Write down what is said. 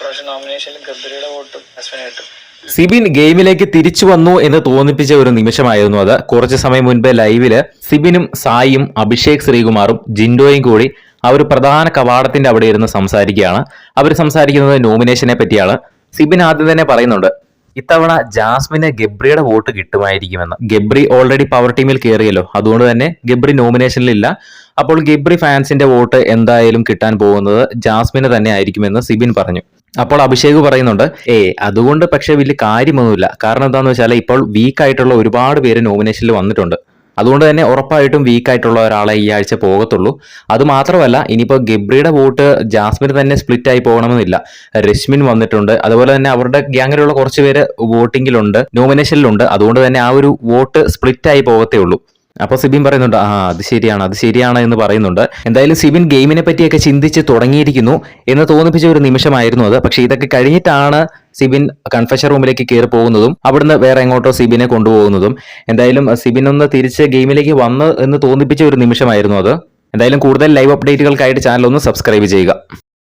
ഇപ്രാവശ്യം നോമിനേഷനിൽ ഗബ്രിയുടെ വോട്ടും കിട്ടും. സിബിൻ ഗെയിമിലേക്ക് തിരിച്ചു വന്നു എന്ന് തോന്നിപ്പിച്ച ഒരു നിമിഷമായിരുന്നു അത്. കുറച്ച് സമയം മുൻപ് ലൈവിൽ സിബിനും സായിയും അഭിഷേക് ശ്രീകുമാറും ജിൻഡോയും കൂടി ആ ഒരു പ്രധാന കവാടത്തിന്റെ അവിടെ ഇരുന്ന് സംസാരിക്കുകയാണ്. അവർ സംസാരിക്കുന്നത് നോമിനേഷനെ പറ്റിയാണ്. സിബിൻ ആദ്യം തന്നെ പറയുന്നുണ്ട് ഇത്തവണ ജാസ്മിന് ഗബ്രിയുടെ വോട്ട് കിട്ടുമായിരിക്കുമെന്ന്. ഗബ്രി ഓൾറെഡി പവർ ടീമിൽ കയറിയല്ലോ അതുകൊണ്ട് തന്നെ ഗബ്രി നോമിനേഷനിലില്ല അപ്പോൾ ഗിബ്രി ഫാൻസിന്റെ വോട്ട് എന്തായാലും കിട്ടാൻ പോകുന്നത് ജാസ്മിന് തന്നെ ആയിരിക്കുമെന്ന് സിബിൻ പറഞ്ഞു. അപ്പോൾ അഭിഷേക് പറയുന്നുണ്ട് ഏ അതുകൊണ്ട് പക്ഷേ വലിയ കാര്യമൊന്നുമില്ല. കാരണം എന്താണെന്ന് വെച്ചാൽ ഇപ്പോൾ വീക്ക് ആയിട്ടുള്ള ഒരുപാട് പേര് നോമിനേഷനിൽ വന്നിട്ടുണ്ട്. അതുകൊണ്ട് തന്നെ ഉറപ്പായിട്ടും വീക്ക് ആയിട്ടുള്ള ഒരാളെ ഈ ആഴ്ച പോകത്തുള്ളൂ. അത് മാത്രമല്ല ഇനിയിപ്പോൾ ഗബ്രിയുടെ വോട്ട് ജാസ്മിന് തന്നെ സ്പ്ലിറ്റ് ആയി പോകണമെന്നില്ല. രശ്മിൻ വന്നിട്ടുണ്ട്. അതുപോലെ തന്നെ അവരുടെ ഗ്യാങ്ങിലുള്ള കുറച്ച് പേര് വോട്ടിങ്ങിലുണ്ട് നോമിനേഷനിലുണ്ട് അതുകൊണ്ട് തന്നെ ആ ഒരു വോട്ട് സ്പ്ലിറ്റ് ആയി പോകത്തേ ഉള്ളൂ. അപ്പൊ സിബിൻ പറയുന്നുണ്ട് ആ അത് ശരിയാണ് അത് ശരിയാണ് എന്ന് പറയുന്നുണ്ട്. എന്തായാലും സിബിൻ ഗെയിമിനെ പറ്റിയൊക്കെ ചിന്തിച്ച് തുടങ്ങിയിരിക്കുന്നു എന്ന് തോന്നിപ്പിച്ച ഒരു നിമിഷമായിരുന്നു അത്. പക്ഷെ ഇതൊക്കെ കഴിഞ്ഞിട്ടാണ് സിബിൻ കൺഫഷൻ റൂമിലേക്ക് കയറി പോകുന്നതും അവിടുന്ന് വേറെ എങ്ങോട്ടോ സിബിനെ കൊണ്ടുപോകുന്നതും. എന്തായാലും സിബിൻ ഒന്ന് തിരിച്ച് ഗെയിമിലേക്ക് വന്ന് എന്ന് തോന്നിപ്പിച്ച ഒരു നിമിഷമായിരുന്നു അത്. എന്തായാലും കൂടുതൽ ലൈവ് അപ്ഡേറ്റുകൾക്കായിട്ട് ചാനൽ ഒന്ന് സബ്സ്ക്രൈബ് ചെയ്യുക.